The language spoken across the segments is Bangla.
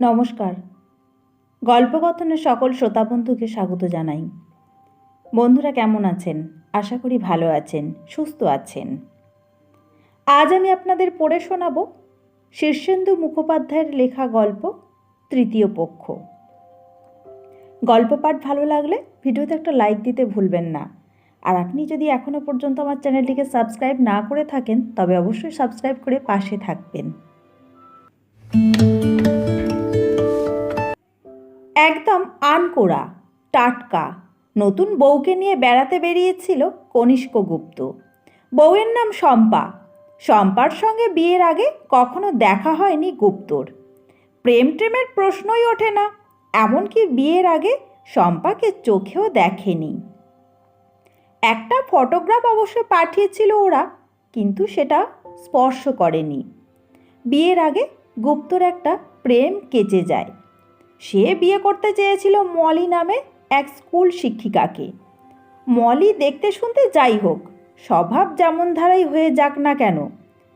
নমস্কার। গল্পকথনের সকল শ্রোতা বন্ধুকে স্বাগত জানাই। বন্ধুরা কেমন আছেন? আশা করি ভালো আছেন, সুস্থ আছেন। আজ আমি আপনাদের পড়ে শোনাব শীর্ষেন্দু মুখোপাধ্যায়ের লেখা গল্প, তৃতীয় পক্ষ। গল্প পাঠ ভালো লাগলে ভিডিওতে একটা লাইক দিতে ভুলবেন না। আর আপনি যদি এখনও পর্যন্ত আমার চ্যানেলটিকে সাবস্ক্রাইব না করে থাকেন, তবে অবশ্যই সাবস্ক্রাইব করে পাশে থাকবেন। একদম আনকোড়া, টাটকা। নতুন বউকে নিয়ে বেড়াতে বেরিয়েছিল কনিষ্ক গুপ্ত। বউয়ের নাম শম্পা। শম্পার সঙ্গে বিয়ের আগে কখনো দেখা হয়নি গুপ্তর। প্রেম টেমের প্রশ্নই ওঠে না, এমনকি বিয়ের আগে শম্পাকে চোখেও দেখেনি। একটা ফটোগ্রাফ অবশ্য পাঠিয়েছিল ওরা, কিন্তু সেটা স্পর্শ করেনি। বিয়ের আগে গুপ্তর একটা প্রেম কেচে যায়। সে বিয়ে করতে চেয়েছিল মলি নামে এক স্কুল শিক্ষিকাকে। মলি দেখতে শুনতে যাই হোক, স্বভাব যেমন ধারাই হয়ে যাক না কেন,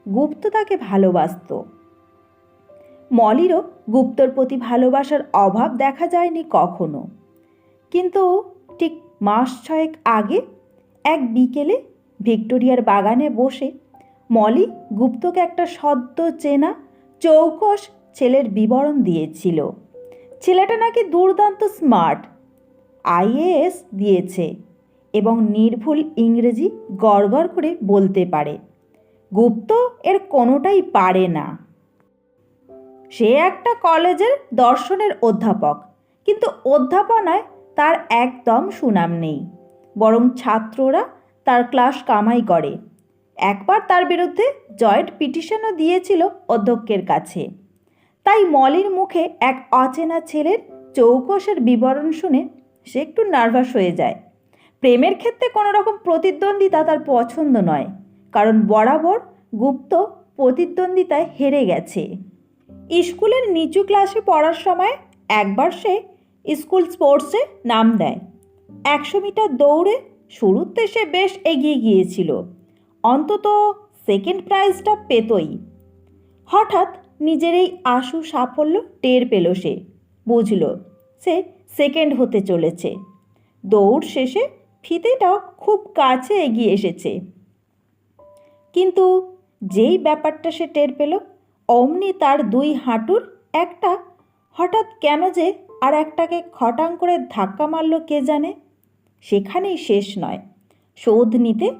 গুপ্ত তাকে ভালোবাসত। মলিরও গুপ্তর প্রতি ভালোবাসার অভাব দেখা যায়নি কখনো। কিন্তু ঠিক মাস ছয়েক আগে এক বিকেলে ভিক্টোরিয়ার বাগানে বসে মলি গুপ্তকে একটা সদ্য চেনা চৌকস ছেলের বিবরণ দিয়েছিল। ছেলেটা নাকি দুর্দান্ত স্মার্ট। আইএএস দিয়েছে এবং নির্ভুল ইংরেজি গড়গড় করে বলতে পারে। গুপ্ত এর কোনোটাই পারে না। সে একটা কলেজের দর্শনের অধ্যাপক, কিন্তু অধ্যাপনায় তার একদম সুনাম নেই। বরং ছাত্ররা তার ক্লাস কামাই করে। একবার তার বিরুদ্ধে জয়েন্ট পিটিশনও দিয়েছিল অধ্যক্ষের কাছে। তাই মলির মুখে এক অচেনা ছেলের চৌকসের বিবরণ শুনে সে একটু নার্ভাস হয়ে যায়। প্রেমের ক্ষেত্রে কোনো রকম প্রতিদ্বন্দ্বিতা তার পছন্দ নয়, কারণ বরাবর গুপ্ত প্রতিদ্বন্দ্বিতায় হেরে গেছে। স্কুলের নিচু ক্লাসে পড়ার সময় একবার সে স্কুল স্পোর্টসে নাম দেয়। একশো মিটার দৌড়ে শুরুতে সে বেশ এগিয়ে গিয়েছিল। অন্তত সেকেন্ড প্রাইজটা পেতই। হঠাৎ নিজের এই আশু সাফল্য টের পেল সে। বুঝল, সে সেকেন্ড হতে চলেছে। দৌড় শেষে ফিতেটাও খুব কাছে এগিয়ে এসেছে। কিন্তু যেই ব্যাপারটা সে টের পেল, অমনি তার দুই হাঁটুর একটা হঠাৎ কেন যে আর একটাকে খটাং করে ধাক্কা মারল কে জানে? সেখানেই শেষ নয়। শোধ নিতে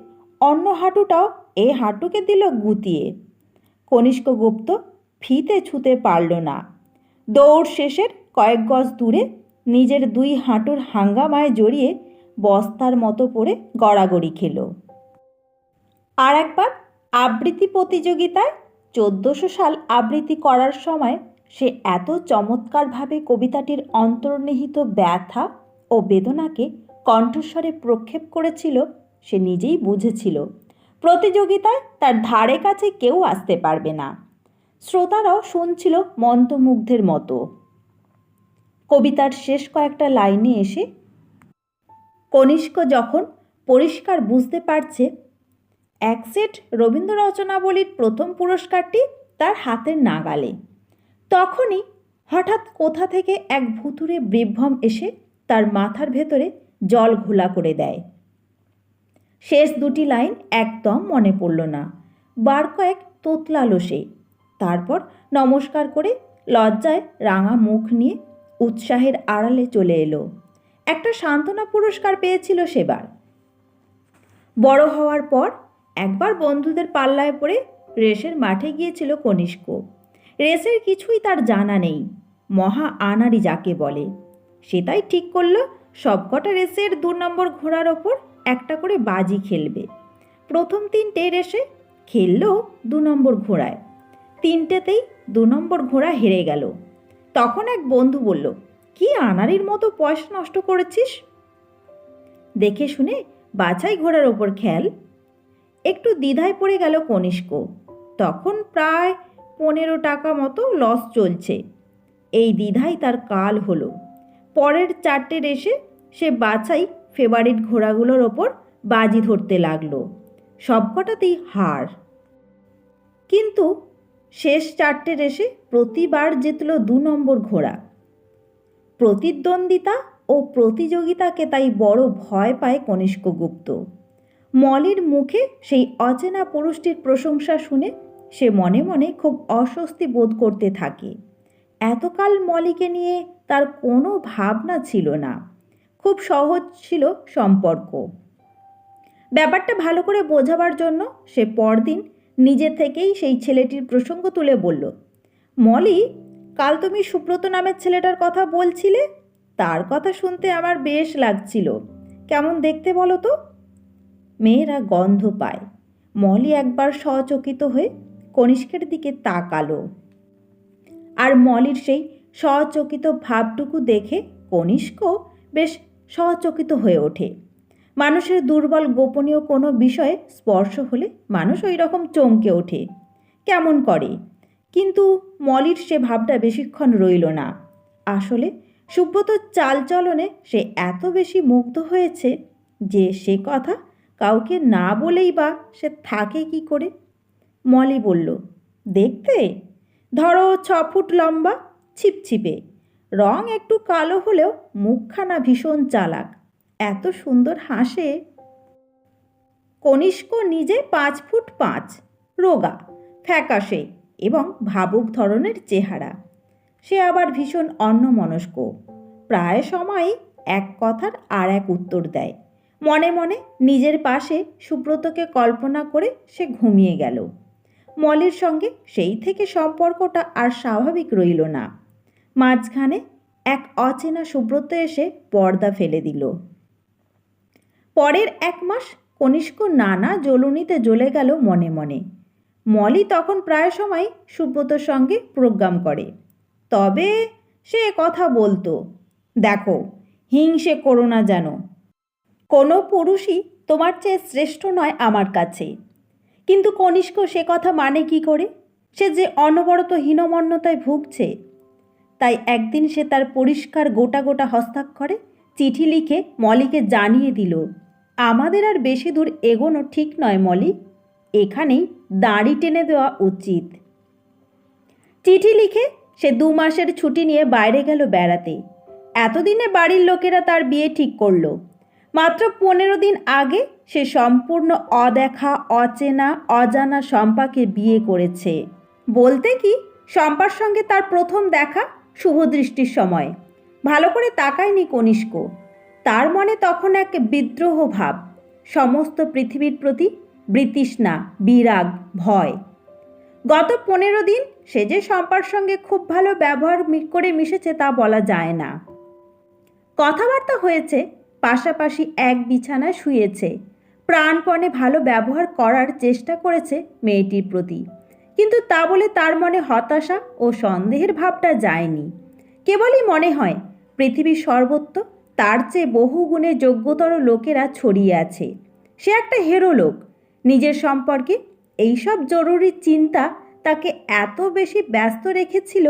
অন্য হাঁটুটাও এ হাঁটুকে দিল গুতিয়ে। কনিষ্ক গুপ্ত ফিতে ছুতে পারল না। দৌড় শেষের কয়েক গজ দূরে নিজের দুই হাঁটুর হাঙ্গামায় জড়িয়ে বস্তার মতো পড়ে গড়াগড়ি খেল। আর একবার আবৃত্তি প্রতিযোগিতায় চোদ্দোশো সাল আবৃত্তি করার সময় সে এত চমৎকারভাবে কবিতাটির অন্তর্নিহিত ব্যথা ও বেদনাকে কণ্ঠস্বরে প্রক্ষেপ করেছিল সে নিজেই বুঝেছিল। প্রতিযোগিতায় তার ধারে কাছে কেউ আসতে পারবে না। শ্রোতারাও শুনছিল মন্ত্রমুগ্ধের মতো। কবিতার শেষ কয়েকটা লাইনে এসে কনিষ্ক যখন পরিষ্কার বুঝতে পারছে, এক সেট রবীন্দ্র রচনাবলীর প্রথম পুরস্কারটি তার হাতের নাগালে। তখনই হঠাৎ কোথা থেকে এক ভুতুরে বিভ্রম এসে তার মাথার ভেতরে জল ঘোলা করে দেয়। শেষ দুটি লাইন একদম মনে পড়ল না। বার কয়েক তোতলালো সে। তারপর নমস্কার করে লজ্জায় রাঙা মুখ নিয়ে উৎসাহের আড়ালে চলে এলো। একটা সান্ত্বনা পুরস্কার পেয়েছিল সেবার। বড় হওয়ার পর একবার বন্ধুদের পাল্লায় পড়ে রেসের মাঠে গিয়েছিল কনিষ্ক। রেসের কিছুই তার জানা নেই, মহা আনারি যাকে বলে। সে তাই ঠিক করল, সবকটা রেসের দু নম্বর ঘোড়ার ওপর একটা করে বাজি খেলবে। প্রথম তিনটে রেসে খেললেও দু নম্বর ঘোড়ায়। তিনটেতেই দু নম্বর ঘোড়া হেরে গেল। তখন এক বন্ধু বলল, কি আনারির মতো পয়সা নষ্ট করেছিস? দেখে শুনে বাছাই ঘোড়ার ওপর খেল। একটু দ্বিধায় পড়ে গেল কনিষ্ক। তখন প্রায় পনেরো টাকা মতো লস চলছে। এই দ্বিধাই তার কাল হলো। পরের চারটে রেসে সে বাছাই ফেভারিট ঘোড়াগুলোর ওপর বাজি ধরতে লাগল। সবকটাতেই হার। কিন্তু শেষ চারটে রেসে প্রতিবার জিতল দু নম্বর ঘোড়া। প্রতিদ্বন্দ্বিতা ও প্রতিযোগিতাকে তাই বড় ভয় পায় কনিষ্ক গুপ্ত। মলির মুখে সেই অচেনা পুরুষটির প্রশংসা শুনে সে মনে মনে খুব অস্বস্তি বোধ করতে থাকে। এতকাল মলিকে নিয়ে তার কোনো ভাবনা ছিল না। খুব সহজ ছিল সম্পর্ক। ব্যাপারটা ভালো করে বোঝাবার জন্য সে পরদিন নিজে থেকেই সেই ছেলেটির প্রসঙ্গ তুলে বলল, মলি, কাল তুমি সুব্রত নামের ছেলেটার কথা বলছিলে? তার কথা শুনতে আমার বেশ লাগছিল। কেমন দেখতে বলো তো? মেয়েরা গন্ধ পায়। মলি একবার সচকিত হয়ে কনিষ্কের দিকে তাকালো। আর মলির সেই সচকিত ভাবটুকু দেখে কনিষ্ক বেশ সচকিত হয়ে ওঠে। মানুষের দুর্বল গোপনীয় কোনো বিষয়ে স্পর্শ হলে মানুষ ওই রকম চমকে ওঠে। কেমন করে? কিন্তু মলির সে ভাবটা বেশিক্ষণ রইল না। আসলে সুব্রতর চালচলনে সে এত বেশি মুগ্ধ হয়েছে যে সে কথা কাউকে না বলেই বা সে থাকে কি করে? মলি বলল, দেখতে? ধরো ছ ফুট লম্বা, ছিপছিপে। রং একটু কালো হলেও মুখখানা ভীষণ চালাক। এত সুন্দর হাসে। কনিষ্ক নিজে পাঁচ ফুট পাঁচ, রোগা, ফ্যাকাশে এবং ভাবুক ধরনের চেহারা। সে আবার ভীষণ অন্যমনস্ক। প্রায় সময়ই এক কথার আর এক উত্তর দেয়। মনে মনে নিজের পাশে সুব্রতকে কল্পনা করে সে ঘুমিয়ে গেল। মলির সঙ্গে সেই থেকে সম্পর্কটা আর স্বাভাবিক রইল না। মাঝখানে এক অচেনা সুব্রত এসে পর্দা ফেলে দিল। পরের এক মাস কনিষ্ক নানা জ্বলুনিতে জ্বলে গেল মনে মনে। মলি তখন প্রায় সময় সুব্রতর সঙ্গে প্রোগ্রাম করে। তবে সে কথা বলতো, দেখো, হিংসে করো না যেন। কোনো পুরুষই তোমার চেয়ে শ্রেষ্ঠ নয় আমার কাছে। কিন্তু কনিষ্ক সে কথা মানে কি করে? সে যে অনবরত হীনমন্যতায় ভুগছে। তাই একদিন সে তার পরিষ্কার গোটা গোটা হস্তাক্ষরে চিঠি লিখে মলিকে জানিয়ে দিল, আমাদের আর বেশি দূর এগোনো ঠিক নয় মলি। এখানেই দাড়ি টেনে দেওয়া উচিত। চিঠি লিখে সে দু মাসের ছুটি নিয়ে বাইরে গেল বেড়াতে। এতদিনে বাড়ির লোকেরা তার বিয়ে ঠিক করল। মাত্র পনেরো দিন আগে সে সম্পূর্ণ অদেখা, অচেনা, অজানা শম্পাকে বিয়ে করেছে। বলতে কি, শম্পার সঙ্গে তার প্রথম দেখা শুভদৃষ্টির সময়। ভালো করে তাকায়নি কনিষ্ক। তার মনে তখন এক বিদ্রোহ ভাব। সমস্ত পৃথিবীর প্রতি বৃতৃষ্ণা, বিরাগ, ভয়। গত পনেরো দিন সে যে শম্পার সঙ্গে খুব ভালো ব্যবহার করে মিশেছে তা বলা যায় না। কথাবার্তা হয়েছে, পাশাপাশি এক বিছানায় শুয়েছে। প্রাণপণে ভালো ব্যবহার করার চেষ্টা করেছে মেয়েটির প্রতি। কিন্তু তা বলে তার মনে হতাশা ও সন্দেহের ভাবটা যায়নি। কেবলই মনে হয় পৃথিবীর সর্বত্র তার চেয়ে বহু গুণে যোগ্যতর লোকেরা ছড়িয়ে আছে। সে একটা হেরো লোক। নিজের সম্পর্কে এইসব জরুরি চিন্তা তাকে এত বেশি ব্যস্ত রেখেছিল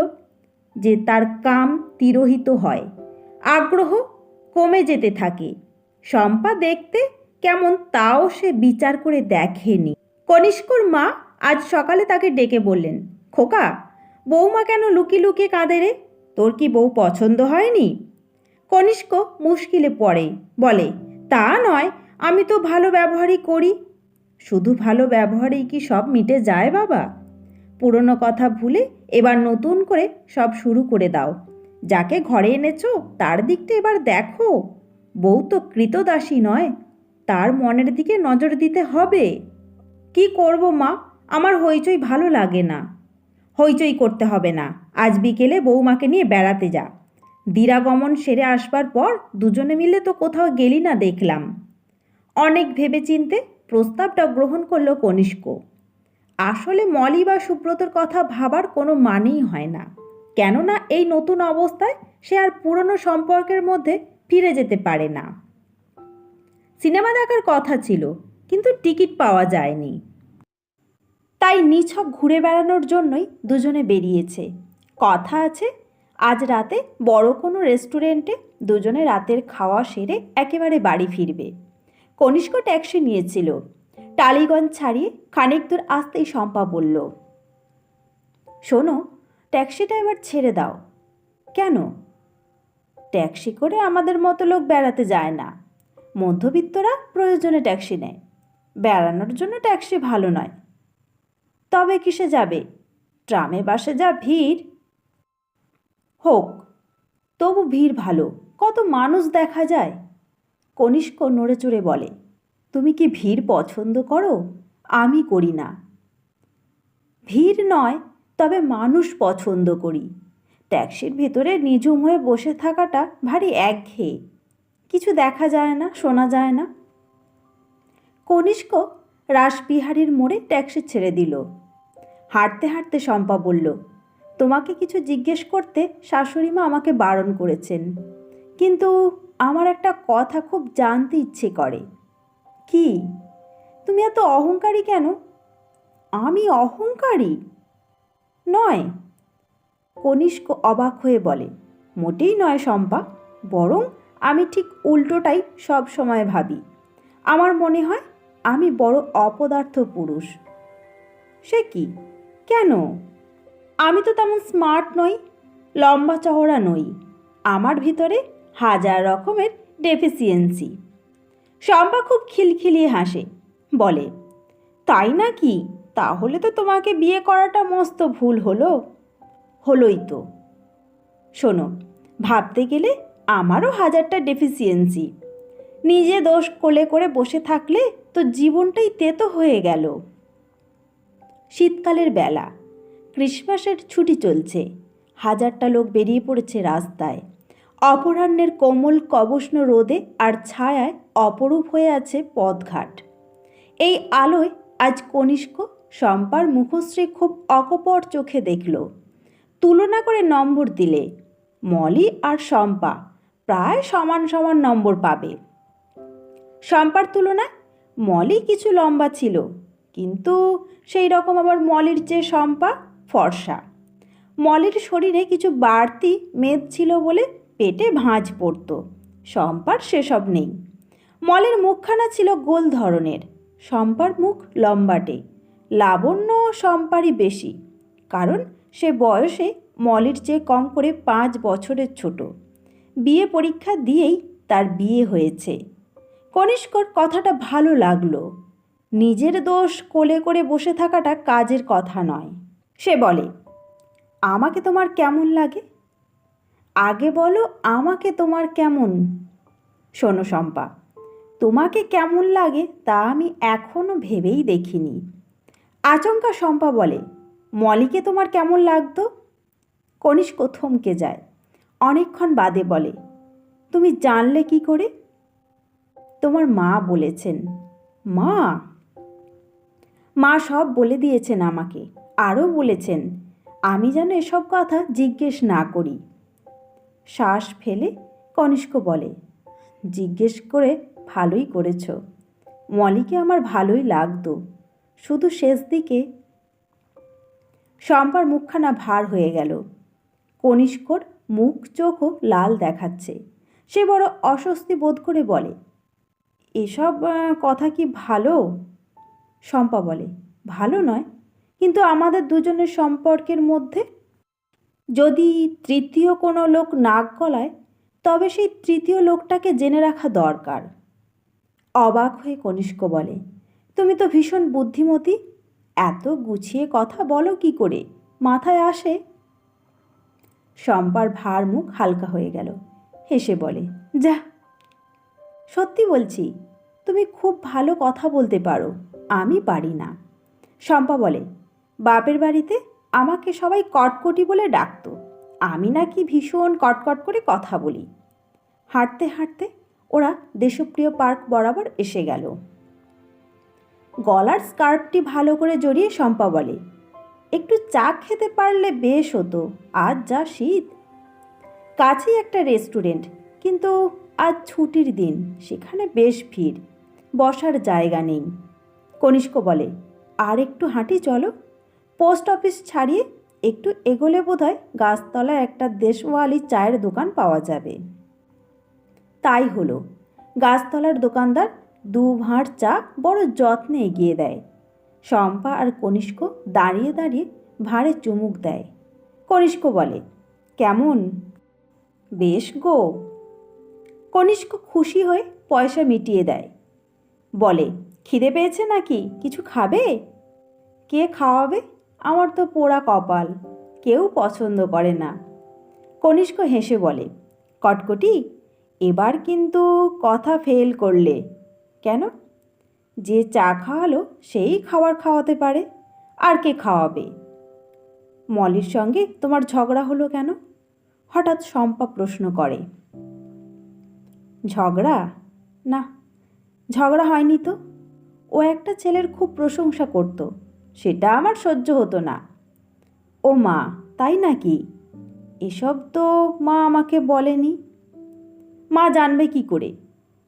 যে তার কাম তিরোহিত হয়। আগ্রহ কমে যেতে থাকে। শম্পা দেখতে কেমন তাও সে বিচার করে দেখেনি। কনিষ্কর মা আজ সকালে তাকে ডেকে বললেন, খোকা বৌমা কেন লুকি লুকিয়ে কাঁদে রে? তোর কি বউ পছন্দ হয়নি? কনিষ্ক মুশকিলে পড়ে, বলে, তা নয়, আমি তো ভালো ব্যবহারই করি। শুধু ভালো ব্যবহারেই কি সব মিটে যায় বাবা? পুরনো কথা ভুলে এবার নতুন করে সব শুরু করে দাও। যাকে ঘরে এনেছ, তার দিকটা এবার দেখো। বউ তো কৃতদাসী নয়, তার মনের দিকে নজর দিতে হবে। কি করব মা? আমার হইচই ভালো লাগে না। হইচই করতে হবে না। আজ বিকেলে বৌমাকে নিয়ে বেড়াতে যা। দিরাগমন সেরে আসবার পর দুজনে মিলে তো কোথাও গেলি না দেখলাম। অনেক ভেবেচিন্তে প্রস্তাবটা গ্রহণ করল কনিষ্ক। আসলে মলি বা সুব্রতর কথা ভাবার কোনো মানেই হয় না। কেননা এই নতুন অবস্থায় সে আর পুরনো সম্পর্কের মধ্যে ফিরে যেতে পারে না। সিনেমা দেখার কথা ছিল, কিন্তু টিকিট পাওয়া যায়নি। তাই নিছক ঘুরে বেড়ানোর জন্যই দুজনে বেরিয়েছে। কথা আছে, আজ রাতে বড় কোনো রেস্টুরেন্টে দুজনে রাতের খাওয়া সেরে একেবারে বাড়ি ফিরবে। কনিষ্ক ট্যাক্সি নিয়েছিল। টালিগঞ্জ ছাড়িয়ে খানিক দূর আসতেই শম্পা বলল, শোনো, ট্যাক্সিটা এবার ছেড়ে দাও। কেন? ট্যাক্সি করে আমাদের মতো লোক বেড়াতে যায় না। মধ্যবিত্তরা প্রয়োজনে ট্যাক্সি নেয়। বেড়ানোর জন্য ট্যাক্সি ভালো নয়। তবে কিসে যাবে? ট্রামে বাসে যা ভিড় হোক, তবু ভিড় ভালো, কত মানুষ দেখা যায়? কনিষ্ক নড়ে চড়ে বলে, তুমি কি ভিড় পছন্দ করো? আমি করি না। ভিড় নয়, তবে মানুষ পছন্দ করি। ট্যাক্সির ভেতরে নিঝুম হয়ে বসে থাকাটা ভারী একঘেয়ে। কিছু দেখা যায় না, শোনা যায় না। কনিষ্ক রাসবিহারীর মোড়ে ট্যাক্সি ছেড়ে দিল। হাঁটতে হাঁটতে শম্পা বলল তোমাকে কিছু জিজ্ঞেস করতে শাশুড়ি মা আমাকে বারণ করেছেন। কিন্তু আমার একটা কথা খুব জানতে ইচ্ছে করে। কি? তুমি এত অহংকারী কেন? আমি অহংকারী? নয়। কনিষ্ক অবাক হয়ে বলে, মোটেই নয় শম্পা, বরং আমি ঠিক উল্টোটাই সব সময় ভাবি। আমার মনে হয় আমি বড় অপদার্থ পুরুষ। সে কি? কেন? আমি তো তেমন স্মার্ট নই, লম্বা চওড়া নই। আমার ভিতরে হাজার রকমের ডেফিসিয়েন্সি শম্পা খুব খিলখিলিয়ে হাসে, বলে, তাই নাকি? তাহলে তো তোমাকে বিয়ে করাটা মস্ত ভুল হলো। হলোই তো। শোনো, ভাবতে গেলে আমারও হাজারটা ডেফিসিয়েন্সি নিজে দোষ কোলে করে বসে থাকলে তো জীবনটাই তেতো হয়ে গেল। শীতকালের বেলা ক্রিসমাসের ছুটি চলছে। হাজারটা লোক বেরিয়ে পড়েছে রাস্তায়। অপরাহ্নের কোমল কবষ্ণ রোদে আর ছায়ায় অপরূপ হয়ে আছে পথঘাট। এই আলোয় আজ কনিষ্ক শম্পার মুখশ্রী খুব অকপর চোখে দেখল। তুলনা করে নম্বর দিলে। মলি আর শম্পা প্রায় সমান সমান নম্বর পাবে। শম্পার তুলনায় মলি কিছু লম্বা ছিল। কিন্তু সেই রকম আবার মলির চেয়ে শম্পা ফর্সা। মলের শরীরে কিছু বাড়তি মেদ ছিল বলে পেটে ভাঁজ পড়ত। শম্পার সেসব নেই। মলের মুখখানা ছিল গোল ধরনের। শম্পার মুখ লম্বাটে। লাবণ্য শম্পারই বেশি, কারণ সে বয়সে মলের চেয়ে কম করে পাঁচ বছরের ছোট। বিয়ে পরীক্ষা দিয়েই তার বিয়ে হয়েছে। কনিষ্কর কথাটা ভালো লাগল। নিজের দোষ কোলে করে বসে থাকাটা কাজের কথা নয়। সে বলে, আমাকে তোমার কেমন লাগে? আগে বলো আমাকে তোমার কেমন। শোনো শম্পা, তোমাকে কেমন লাগে তা আমি এখনও ভেবেই দেখিনি। আচমকা শম্পা বলে, মলিকে তোমার কেমন লাগতো? কনিষ্ক থমকে যায়? অনেকক্ষণ বাদে বলে, তুমি জানলে কি করে? তোমার মা বলেছেন। মা? মা সব বলে দিয়েছেন আমাকে। আরও বলেছেন, আমি যেন এসব কথা জিজ্ঞেস না করি। শ্বাস ফেলে কনিষ্ক বলে, জিজ্ঞেস করে ভালোই করেছ। মলিকে আমার ভালোই লাগতো। শুধু শেষ দিকে শম্পার মুখখানা ভার হয়ে গেল। কনিষ্কর মুখ, চোখও লাল দেখাচ্ছে। সে বড় অস্বস্তি বোধ করে বলে, এসব কথা কি ভালো? শম্পা বলে, ভালো নয়। কিন্তু আমাদের দুজনের সম্পর্কের মধ্যে যদি তৃতীয় কোনো লোক নাক গলায়, তবে সেই তৃতীয় লোকটাকে জেনে রাখা দরকার। অবাক হয়ে কনিষ্ক বলে, তুমি তো ভীষণ বুদ্ধিমতী, এত গুছিয়ে কথা বলো কি করে? মাথায় আসে? শম্পার ভার মুখ হালকা হয়ে গেল, হেসে বলে, যা, সত্যি বলছি, তুমি খুব ভালো কথা বলতে পারো, আমি পারি না। শম্পা বলে বাপের বাড়িতে আমাকে সবাই কটকটি বলে ডাকতো। আমি নাকি ভীষণ কটকট করে কথা বলি। হাঁটতে হাঁটতে ওরা দেশপ্রিয় পার্ক বরাবর এসে গেল। গলার স্কার্ফটি ভালো করে জড়িয়ে শম্পা বলে, একটু চা খেতে পারলে বেশ হতো, আজ যা শীত। কাছেই একটা রেস্টুরেন্ট, কিন্তু আজ ছুটির দিন, সেখানে বেশ ভিড়, বসার জায়গা নেই। কনিষ্ক বলে, আর একটু হাঁটি চলো। পোস্ট অফিস ছাড়িয়ে একটু এগোলে বোধহয় গাছতলায় একটা দেশওয়ালি চায়ের দোকান পাওয়া যাবে। তাই হলো। গাছতলার দোকানদার দু ভাঁড় চা বড় যত্নে এগিয়ে দেয়। শম্পা আর কনিষ্ক দাঁড়িয়ে দাঁড়িয়ে ভাঁড়ে চুমুক দেয়। কনিষ্ক বলে, কেমন? বেশ গো। কনিষ্ক খুশি হয়ে পয়সা মিটিয়ে দেয়। বলে, খিদে পেয়েছে নাকি? কিছু খাবে? কে খাওয়াবে? আমার তো পোড়া কপাল, কেউ পছন্দ করে না। কনিষ্ক হেসে বলে, কটকটি, এবার কিন্তু কথা ফেল করলে। কেন? যে চা খাওয়ালো, সেই খাবার খাওয়াতে পারে, আর কে খাওয়াবে? মলির সঙ্গে তোমার ঝগড়া হলো কেন? হঠাৎ শম্পা প্রশ্ন করে, ঝগড়া? না, ঝগড়া হয়নি তো? ও একটা ছেলের খুব প্রশংসা করত। সেটা আমার সহ্য হতো না। ও মা, তাই নাকি? এসব তো মা আমাকে বলেনি। মা জানবে কি করে?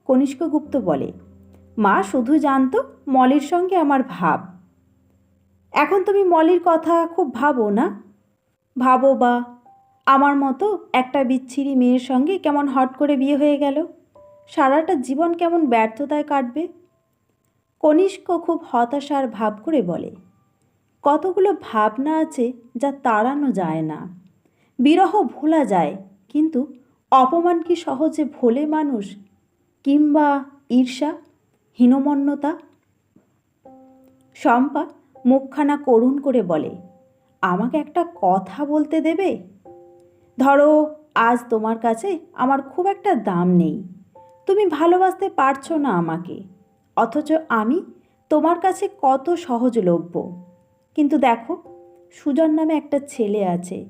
কনিষ্ক গুপ্ত বলে। মা শুধু জানতো মলির সঙ্গে আমার ভাব। এখন তুমি মলির কথা খুব ভাবো না? ভাবো বা, আমার মতো একটা বিচ্ছিরি মেয়ের সঙ্গে কেমন হট করে বিয়ে হয়ে গেল? সারাটা জীবন কেমন ব্যর্থতায় কাটবে? কনিষ্ক খুব হতাশার ভাব করে বলে। কতগুলো ভাবনা আছে যা তাড়ানো যায় না। বিরহ ভোলা যায়, কিন্তু অপমান কি সহজে ভোলে মানুষ? কিংবা ঈর্ষা, হীনমন্যতা? শম্পা মুখখানা করুণ করে বলে, আমাকে একটা কথা বলতে দেবে? ধরো, আজ তোমার কাছে আমার খুব একটা দাম নেই। তুমি ভালোবাসতে পারছ না আমাকে। অথচ আমি তোমার কাছে কত সহজলভ্য। কিন্তু দেখো, সুজন নামে একটা ছেলে আছে।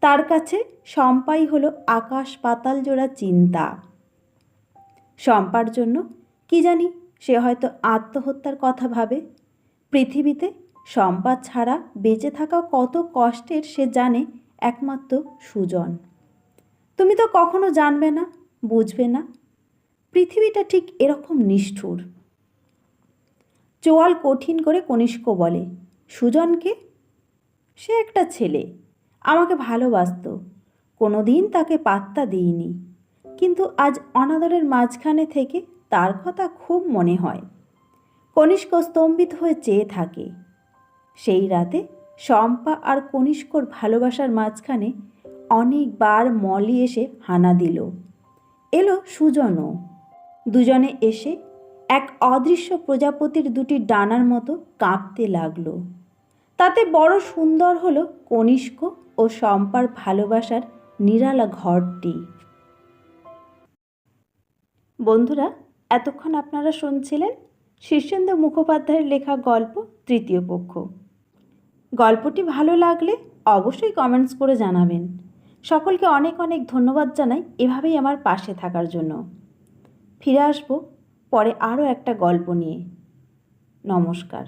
তার কাছে শম্পাই হলো আকাশ পাতাল জোড়া চিন্তা। শম্পার জন্য কি জানি, সে হয়তো আত্মহত্যার কথা ভাবে। পৃথিবীতে সম্পাদ ছাড়া বেঁচে থাকা কত কষ্টের সে জানে একমাত্র সুজন। তুমি তো কখনো জানবে না, বুঝবে না। পৃথিবীটা ঠিক এরকম নিষ্ঠুর। চোয়াল কঠিন করে কনিষ্ক বলে সুজনকে? সে একটা ছেলে। আমাকে ভালোবাসত। কোনো দিন তাকে পাত্তা দিইনি। কিন্তু আজ অনাদরের মাঝখানে থেকে তার কথা খুব মনে হয়। কনিষ্ক স্তম্ভিত হয়ে চেয়ে থাকে। সেই রাতে শম্পা আর কনিষ্কর ভালোবাসার মাঝখানে অনেকবার মলি এসে হানা দিল। এলো সুজনও। দুজনে এসে এক অদৃশ্য প্রজাপতির দুটি ডানার মতো কাঁপতে লাগল। তাতে বড় সুন্দর হলো কনিষ্ক ও শম্পার ভালোবাসার নিরালা ঘরটি। বন্ধুরা, এতক্ষণ আপনারা শুনছিলেন শীর্ষেন্দু মুখোপাধ্যায়ের লেখা গল্প তৃতীয় পক্ষ। গল্পটি ভালো লাগলে অবশ্যই কমেন্টস করে জানাবেন। সকলকে অনেক অনেক ধন্যবাদ জানাই এভাবেই আমার পাশে থাকার জন্য। ফিরে আসব পরে আরও একটা গল্প নিয়ে। নমস্কার।